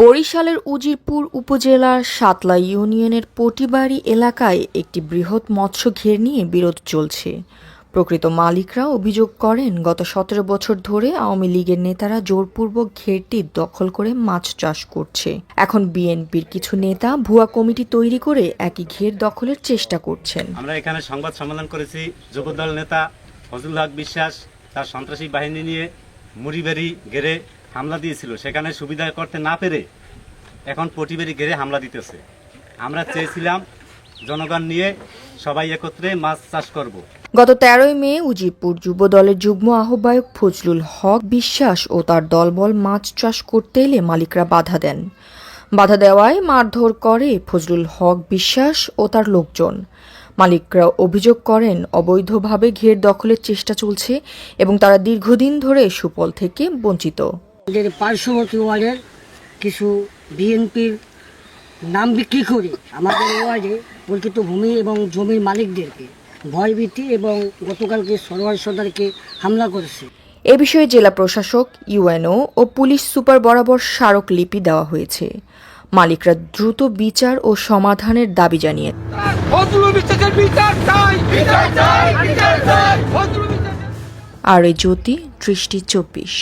বরিশালের উজিরপুর উপজেলার সাতলা ইউনিয়নের পটিবাড়ি এলাকায় একটি বৃহৎ মৎস্য ঘের নিয়ে বিরোধ চলছে। প্রকৃত মালিকরা অভিযোগ করেন, গত সতেরো বছর ধরে আওয়ামী লীগের নেতারা জোরপূর্বক ঘেরটি দখল করে মাছ চাষ করছে। এখন বিএনপির কিছু নেতা ভুয়া কমিটি তৈরি করে একই ঘের দখলের চেষ্টা করছেন। আমরা এখানে সংবাদ সম্মেলন করেছি। যোগদল নেতা ফজলুল হক বিশ্বাস তার সন্ত্রাসী বাহিনী নিয়ে মুড়িবেরি গেড়ে হামলা দিয়েছিল, সেখানে সুবিধা করতে না পেরে এখন পটিবেরি গেড়ে হামলা দিতেছে। আমরা চেয়েছিলাম জনগণ নিয়ে সবাই একত্রে মাছ চাষ করব। গত তেরোই মে উজিরপুর যুব দলের যুগ্ম আহ্বায়ক ফজলুল হক বিশ্বাস ও তার দলবল মাছ চাষ করতে এলে মালিকরা বাধা দেন। বাধা দেওয়ায় মারধর করে ফজলুল হক বিশ্বাস ও তার লোকজন। মালিকরা অভিযোগ করেন, অবৈধভাবে ঘের দখলের চেষ্টা চলছে এবং তারা দীর্ঘদিন ধরে সুফল থেকে বঞ্চিত। আমাদের পার্শ্ববর্তী ওয়ার্ডের কিছু বিএনপির নাম বিক্রি করে আমাদের ওয়ার্ডে প্রকৃত ভূমি এবং জমির মালিকদেরকে ভয়ভীতি এবং গতকালকে সরোয়ার সর্দারকে হামলা করেছে। এ বিষয়ে জেলা প্রশাসক ইউএনও ও পুলিশ সুপার বরাবর স্মারকলিপি দেওয়া হয়েছে। মালিকরা দ্রুত বিচার ও সমাধানের দাবি জানিয়ে আর এ জ্যোতি দৃষ্টি চব্বিশ।